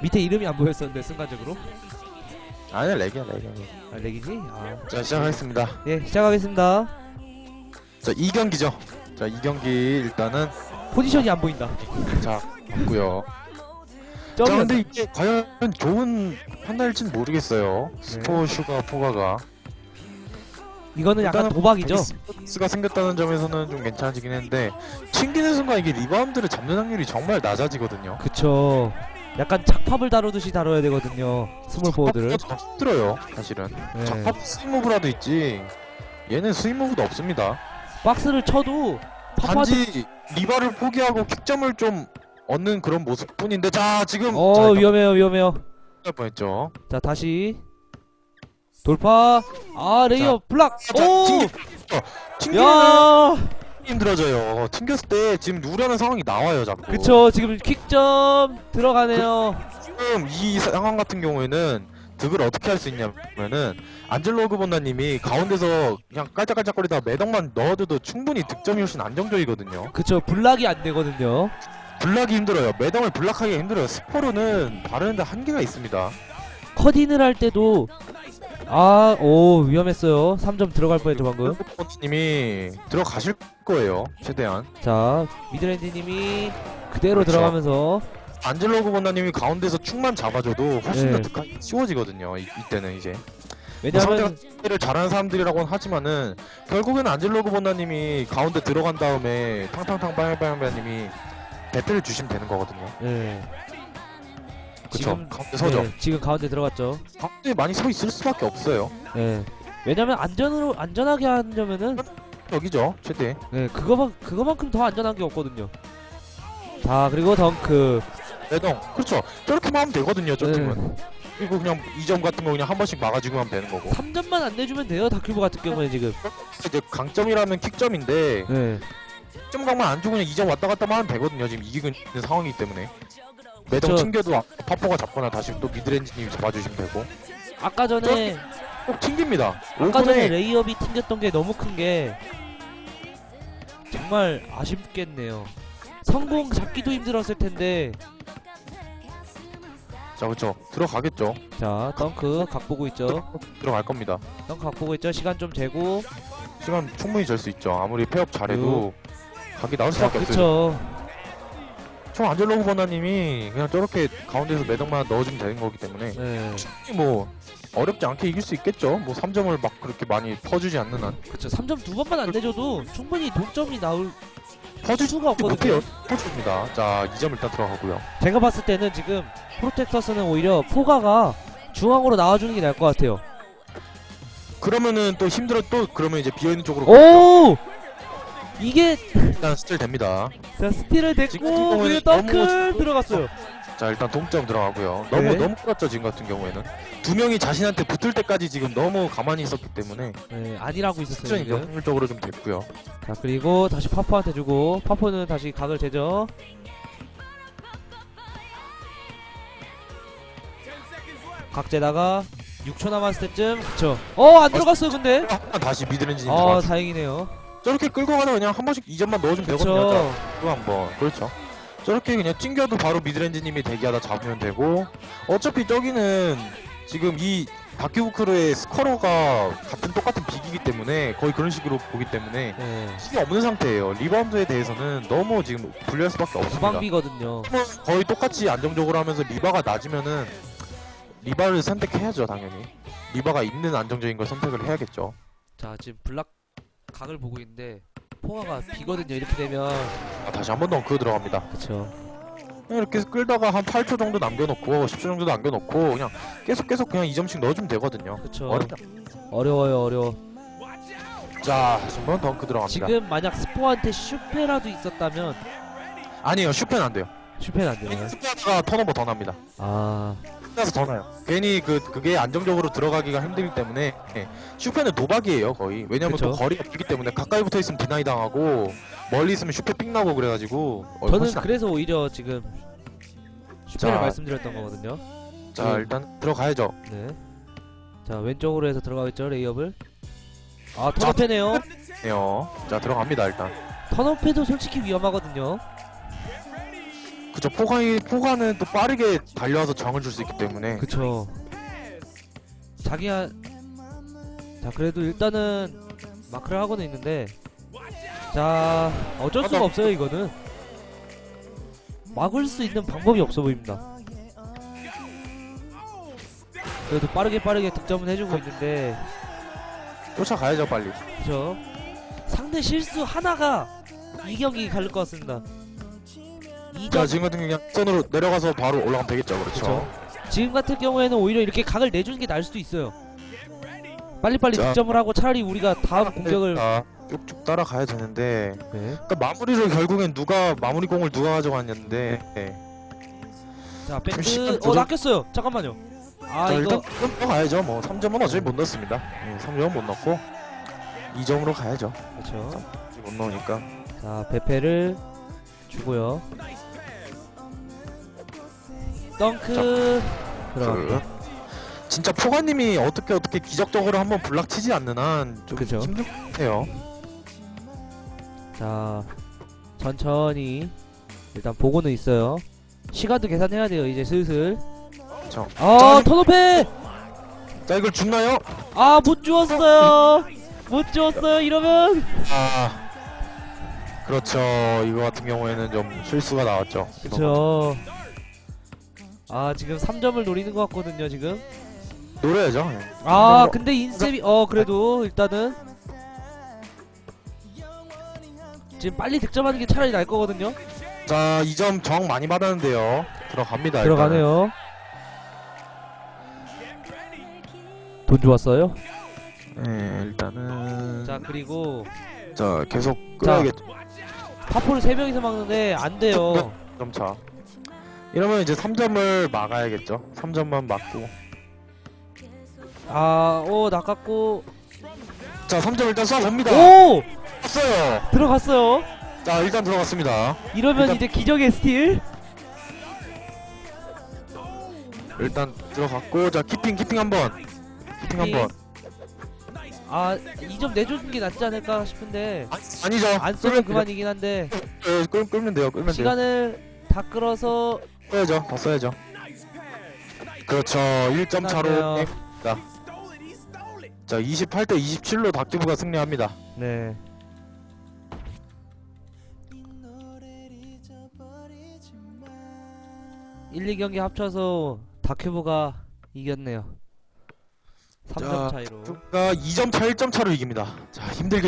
밑에 이름이 안 보였었는데 순간적으로. 아니야 렉이야 렉이야 아 렉이지? 아. 자 시작하겠습니다. 예 시작하겠습니다. 자 2경기죠. 자 2경기 일단은 포지션이 안 보인다. 자 맞고요. 자 점이 근데 이게 과연 좋은 판단일진 모르겠어요. 네. 스포 슈가 포가가. 이거는 약간 일단은 도박이죠. 스가 생겼다는 점에서는 좀 괜찮아지긴 했는데 튕기는 순간 이게 리바운드를 잡는 확률이 정말 낮아지거든요. 그쵸 약간 착팝을 다루듯이 다뤄야 되거든요 스몰 포워드를. 더 힘들어요 사실은. 네. 작업 스윙무브라도 있지. 얘는 스윙무브도 없습니다. 박스를 쳐도 파파드 단지 리바를 포기하고 킥점을 좀 얻는 그런 모습뿐인데 자 지금 어 자, 위험해요 위험해요. 할 뻔했죠. 자 다시. 돌파. 아 레이업 블락. 자, 오! 튕기- 어, 튕기면 야 힘들어져요. 튕겼을 때 지금 누르는 상황이 나와요 자꾸. 그쵸 지금 킥점 들어가네요. 지금 이 상황 같은 경우에는 득을 어떻게 할 수 있냐면은 안젤로 그본나님이 가운데서 그냥 깔짝깔짝거리다가 매덕만 넣어줘도 충분히 득점이 훨씬 안정적이거든요. 그쵸 블락이 안 되거든요. 블락이 힘들어요. 매덕을 블락하기가 힘들어요. 스포로는 바르는데 한계가 있습니다. 컷인을 할 때도 아 오 위험했어요 3점 들어갈 뻔했죠 방금 님이 들어가실 거예요 최대한 자 미드랜드님이 그대로 그렇죠. 들어가면서 안젤로 그본나님이 가운데서 축만 잡아줘도 훨씬 네. 더 득하기 쉬워지거든요 이, 이때는 이제 왜냐하면 를 잘하는 사람들이라고는 하지만은 결국에는 안젤로 그본나님이 가운데 들어간 다음에 탕탕탕 빵빵빵님이 배트를 주시면 되는 거거든요 네. 그쵸. 지금 가운데 서죠. 네, 지금 가운데 들어갔죠. 가운데 많이 서 있을 수밖에 없어요. 네. 왜냐면 안전으로 안전하게 하려면은 여기죠 최대. 네 그거만 그거만큼 더 안전한 게 없거든요. 자 그리고 덩크. 매동. 그렇죠. 저렇게만 하면 되거든요 저 네. 팀은. 그리고 그냥 2점 같은 거 그냥 한 번씩 막아주고 하면 되는 거고. 3점만 안 내주면 돼요 다큐브 같은 경우에 지금. 이제 강점이라면 킥점인데 네. 점 강만 안 주고 그냥 2점 왔다 갔다만 하면 되거든요 지금 이기고 있는 상황이기 때문에 매동 그쵸. 튕겨도 아- 파포가 잡거나 다시 또 미드렌지님이 잡아주시면 되고. 아까 전에 꼭 튕깁니다. 아까 전에 5분에 레이업이 튕겼던 게 너무 큰 게 정말 아쉽겠네요. 성공 잡기도 힘들었을 텐데. 자 그쵸 들어가겠죠. 자 덩크 각 보고 있죠. 들어갈 겁니다. 덩크 각 보고 있죠. 시간 좀 재고. 시간 충분히 잴수 있죠. 아무리 폐업 잘해도 각이 나올 자 수밖에 없어요. 그쵸 저 안젤로 후보나님이 그냥 저렇게 가운데서 매덕만 넣어주면 되는 거기 때문에 네. 충분히 뭐 어렵지 않게 이길 수 있겠죠. 뭐 3점을 막 그렇게 많이 퍼주지 않는 한. 그쵸. 3점 두 번만 안 내줘도 충분히 동점이 나올 퍼줄 수가 없거든요. 못해요. 퍼줍니다. 자 2점 일단 들어가고요. 제가 봤을 때는 지금 프로텍터스는 오히려 포가가 중앙으로 나와주는 게 나을 것 같아요. 그러면은 또 힘들어 또 그러면 이제 비어 있는 쪽으로 오! 이게 일단 스틸 됩니다. 자 스틸을 지금 됐고 그리고 덩크 너무 들어갔어요. 자 일단 동점 들어가고요. 너무 네. 너무 끌었죠 지금 같은 경우에는. 두 명이 자신한테 붙을 때까지 지금 너무 가만히 있었기 때문에 네 아니라고 있었어요 수준이 지금. 확률적으로 좀 됐고요. 자 그리고 다시 파포한테 주고 파포는 다시 각을 재죠. 각 재다가 6초 남았을 때쯤 그쵸. 어안 들어갔어요 근데. 아, 다시 미드렌지 아 아, 다행이네요 저렇게 끌고 가다 그냥 한 번씩 2점만 넣어주면 되거든요. 그쵸 자, 또 한번. 그렇죠. 저렇게 그냥 튕겨도 바로 미드렌지님이 대기하다 잡으면 되고. 어차피 저기는 지금 이 다큐부크르의 스커러가 같은 똑같은 빅이기 때문에 거의 그런 식으로 보기 때문에 네. 힘이 없는 상태예요. 리바운드에 대해서는 너무 지금 불리할 수밖에 없습니다. 무방비거든요. 거의 똑같이 안정적으로 하면서 리바가 낮으면은 리바를 선택해야죠 당연히. 리바가 있는 안정적인 걸 선택을 해야겠죠. 자 지금 블락 각을 보고 있는데 포가가 비거든요. 이렇게 되면. 아, 다시 한 번 더 그거 들어갑니다. 그쵸. 그냥 이렇게 끌다가 한 8초 정도 남겨놓고 10초 정도 남겨놓고 그냥 계속 계속 그냥 2점씩 넣어주면 되거든요. 그쵸. 어렵다. 어려워요 어려워. 자 다시 한번 덩크 들어갑니다. 지금 만약 스포한테 슈페라도 있었다면. 아니에요. 슈페는 안 돼요. 슈페는 안 되나요? 슈페가 턴오버 더 납니다. 아 끝나서 더 나요 괜히 그 그게 안정적으로 들어가기가 힘들기 때문에 예, 슈페는 도박이에요 거의 왜냐면 또 그쵸. 거리가 길기 때문에 가까이 붙어 있으면 디나이 당하고 멀리 있으면 슈페 삥 나고 그래가지고 어, 저는 훨씬 안- 그래서 오히려 지금 슈페를 자. 말씀드렸던 거거든요. 자 일단 들어가야죠 네. 자 왼쪽으로 해서 들어가겠죠 레이업을. 아 턴오페네요. 네요 자 들어갑니다 일단 턴오페도 솔직히 위험하거든요. 그쵸 포가이 포가는 또 빠르게 달려와서 정을 줄 수 있기 때문에 그쵸. 자기야. 자, 그래도 일단은 마크를 하고는 있는데. 자, 어쩔 수가 하다- 없어요, 이거는. 막을 수 있는 방법이 없어 보입니다. 그래도 빠르게 빠르게 득점은 해주고 있는데, 쫓아가야죠 빨리. 그죠? 상대 실수 하나가 이 경기 갈릴 것 같습니다. 이자 점, 지금 같은 경우 선으로 내려가서 바로 올라가면 되겠죠. 그렇죠. 그쵸. 지금 같은 경우에는 오히려 이렇게 각을 내주는 게 나을 수도 있어요. 빨리빨리 자. 득점을 하고 차라리 우리가 다음 공격을 자, 쭉쭉 따라가야 되는데 네. 그러니까 마무리를 결국엔 누가 마무리 공을 누가 가져갔냐인데 네. 자, 시간 밴드 어 조절- 낚였어요. 잠깐만요. 아 자, 이거 좀 가야죠. 뭐 3점은 어차피 못 넣습니다. 네, 3점은 못 넣고 2점으로 가야죠. 그렇죠. 못 넣으니까. 자, 베페를 주고요. 덩크. 그, 진짜 포가님이 어떻게 어떻게 기적적으로 한번 블락 치지 않는 한좀 그죠. 힘들 것 같아요. 자, 천천히 일단 보고는 있어요. 시간도 계산해야 돼요. 이제 슬슬. 저. 아, 자, 턴오페! 자 이걸 죽나요? 아, 못 주웠어요. 못 주웠어요. 이러면 아 그렇죠. 이거 같은 경우에는 좀 실수가 나왔죠. 그렇죠. 아, 지금 3점을 노리는 것 같거든요, 지금. 노려야죠. 예. 아, 근데 인셉이 어, 그래도 일단은 지금 빨리 득점하는 게 차라리 나을 거거든요. 자 2점 정 많이 받았는데요. 들어갑니다. 일단은. 들어가네요. 돈 좋았어요? 네 일단은 자, 그리고 자 계속 끌어야겠죠. 파포를 3명이서 막는데 안 돼요. 점차. 이러면 이제 3점을 막아야겠죠. 3점만 막고. 아, 오, 낚았고. 자 3점 일단 쏴봅니다. 오! 쐈어요. 들어갔어요. 자 일단 들어갔습니다. 이러면 일단- 이제 기적의 스틸. 일단 들어갔고 자 키핑 키핑 한 번. 키핑 키핑. 한번. 아, 2점 내주는 게 낫지 않을까 싶은데. 아니죠. 안 쏘면 그만이긴 한데. 예, 끌, 끌면 돼요. 끌면 돼요. 시간을 다 끌어서 써야죠. 다 써야죠. 그렇죠. 1점 차로 끝났네요. 자 28대 27로 닥티브가 승리합니다. 네. 일, 2 경기 합쳐서 다큐브가 이겼네요. 3점 자, 차이로. 가 2점 차 1점 차로 이깁니다. 자 힘들게